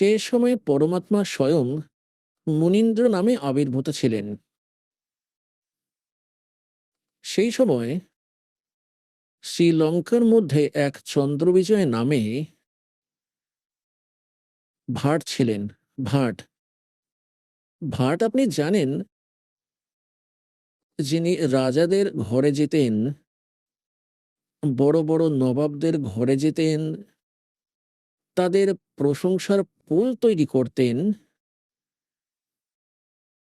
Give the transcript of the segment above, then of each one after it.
সে সময়ে পরমাত্মা স্বয়ং মুনীন্দ্র নামে আবির্ভূত ছিলেন। সেই সময় শ্রীলঙ্কার মধ্যে এক চন্দ্রবিজয় নামে ভাট ছিলেন, ভাট। ভাট, আপনি জানেন, যিনি রাজাদের ঘরে যেতেন, বড় বড় নবাবদের ঘরে যেতেন, তাদের প্রশংসার পোল তৈরি করতেন।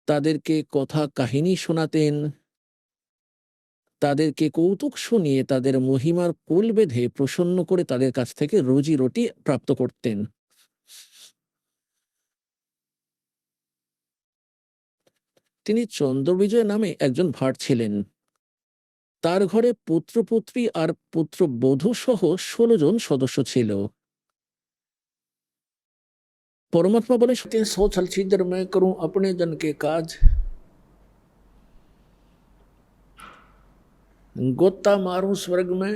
তাদেরকে কথা কাহিনী শোনাতেন। তাদেরকে কৌতুক শুনিয়ে তাদের মহিমার পোল বেঁধে প্রসন্ন করে তাদের কাছ থেকে রুজি রুটি প্রাপ্ত করতেন। তিনি চন্দ্রবিজয় নামে একজন ভাট ছিলেন। তার ঘরে পুত্রপুত্রী আর পুত্রবধূ সহ ষোলো জন সদস্য ছিল। পরমাত্মা বলে "সত্যি सोचल छिद्र मैं करूं अपने जन के काज गोता मारूं स्वर्ग में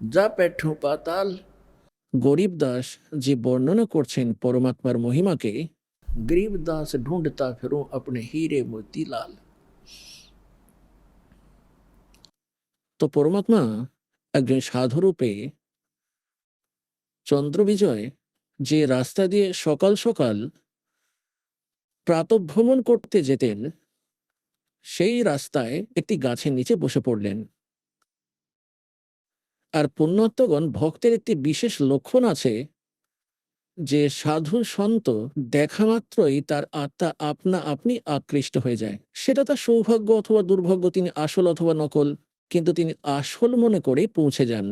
যা পেঠু পাতাল গরিব দাস যে বর্ণনা করছেন পরমাত্মার মহিমাকে গরিব দাস ঢুঁড়তা ফেরো আপনি হিরে মতিলাল তো পরমাত্মা একজন সাধুরূপে চন্দ্রবিজয় যে রাস্তা দিয়ে সকাল সকাল প্রাতভ্রমণ করতে যেতেন, সেই রাস্তায় একটি গাছের নিচে বসে পড়লেন। আর পুণ্যাত্মগণ ভক্তের একটি বিশেষ লক্ষণ আছে, যে সাধু সন্ত দেখা মাত্রই তার আত্মা আপনা আপনি আকৃষ্ট হয়ে যায়। সেটা তার সৌভাগ্য অথবা দুর্ভাগ্য, তিনি আসল অথবা নকল, কিন্তু তিনি আসল মনে করে পৌঁছে যান।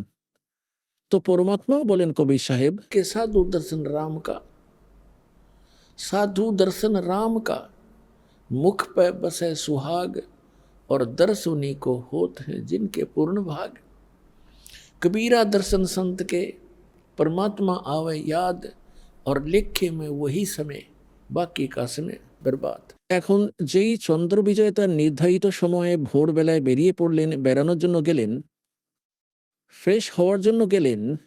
तो परमात्मा बोलेन कबीर साहेब के साधु दर्शन राम का साधु दर्शन राम का मुख पे बसे सुहाग और दर्श उन्हीं को होत है जिनके पूर्ण भाग कबीरा दर्शन संत के परमात्मा आवे याद और लिखे में वही समय বাকি का समय बर्बाद এখন যেই চন্দ্র বিজয় তার নির্ধারিত সময়ে ভোরবেলায় বেরিয়ে পড়লেন বেড়ানোর জন্য গেলেন ফ্রেশ হওয়ার জন্য গেলেন।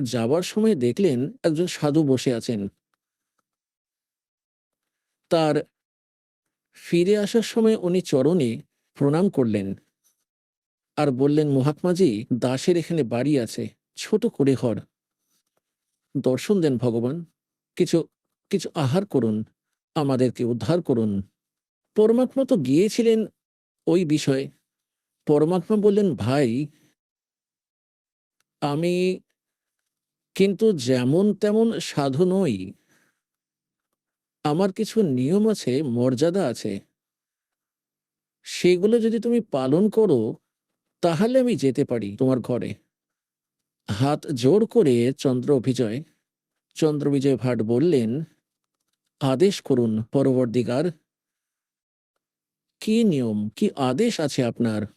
যাবার সময় দেখলেন একজন সাধু বসে আছেন। তার ফিরে আসার সময় উনি চরণে প্রণাম করলেন আর বললেন, মহাত্মাজি, দাসের এখানে বাড়ি আছে, ছোট করে ঘর দর্শন দেন ভগবান, কিছু কিছু আহার করুন, আমাদেরকে উদ্ধার করুন। পরমাত্মা তো গিয়েছিলেন ওই বিষয়ে। পরমাত্মা বললেন, ভাই, আমি কিন্তু যেমন তেমন সাধু নই। আমার কিছু নিয়ম আছে, মর্যাদা আছে। সেগুলো যদি তুমি পালন করো, তাহলে আমি যেতে পারি তোমার ঘরে। হাত জোর করে চন্দ্র অভিজয়, চন্দ্র বিজয় ভাট বললেন, আদেশ করুন, পরবর্তীকার। কি নিয়ম, কি আদেশ আছে আপনার?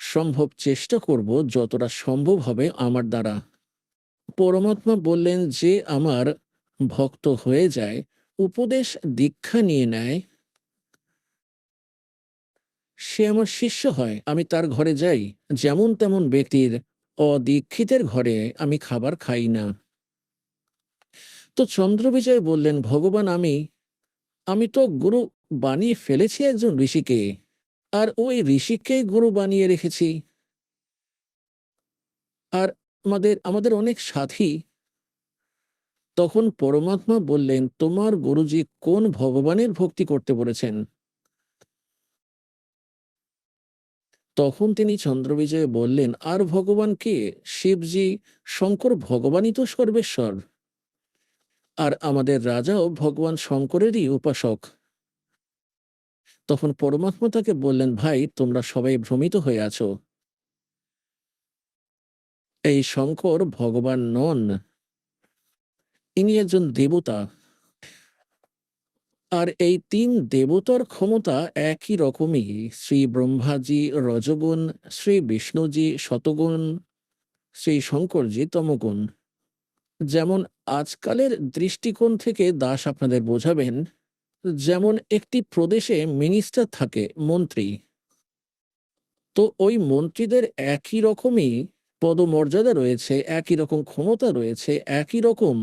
সম্ভব চেষ্টা করব যতটা সম্ভব হবে আমার দ্বারা। পরমাত্মা বললেন যে আমার ভক্ত হয়ে যায়, উপদেশ দীক্ষা নিয়ে নেয়। সে আমার শিষ্য হয়, আমি তার ঘরে যাই। যেমন তেমন ব্যক্তির অদীক্ষিতের ঘরে আমি খাবার খাই না। তো চন্দ্রবিজয় বললেন, ভগবান, আমি আমি তো গুরু বানিয়ে ফেলেছি একজন ঋষিকে। আর ওই ঋষিকে গুরু বানিয়ে রেখেছি। আর আমাদের আমাদের অনেক সাথী। তখন পরমাত্মা বললেন, তোমার গুরুজি কোন ভগবানের ভক্তি করতে বলেছেন? তখন তিনি চন্দ্রবিজয় বললেন, আর ভগবান কে? শিবজি, শঙ্কর ভগবানই তো সর্বেশ্বর। আর আমাদের রাজাও ভগবান শঙ্করেরই উপাসক। তখন পরমাত্মা তাকে বললেন, ভাই, তোমরা সবাই ভ্রমিত হয়ে আছো। এই শঙ্কর ভগবান নন, ইনি একজন দেবতা। আর এই তিন দেবতার ক্ষমতা একই রকমই। শ্রী ব্রহ্মাজি, রজগুণ, শ্রী বিষ্ণুজি, শতগুণ, শ্রী শঙ্করজি, তমগুণ। যেমন আজকালের দৃষ্টিকোণ থেকে দাস আপনাদের বোঝাবেন যেমন একটি প্রদেশে মিনিস্টার থাকে, মন্ত্রী। তো ওই মন্ত্রীদের একই রকমই পদমর্যাদা রয়েছে, একই রকম ক্ষমতা রয়েছে, একই রকম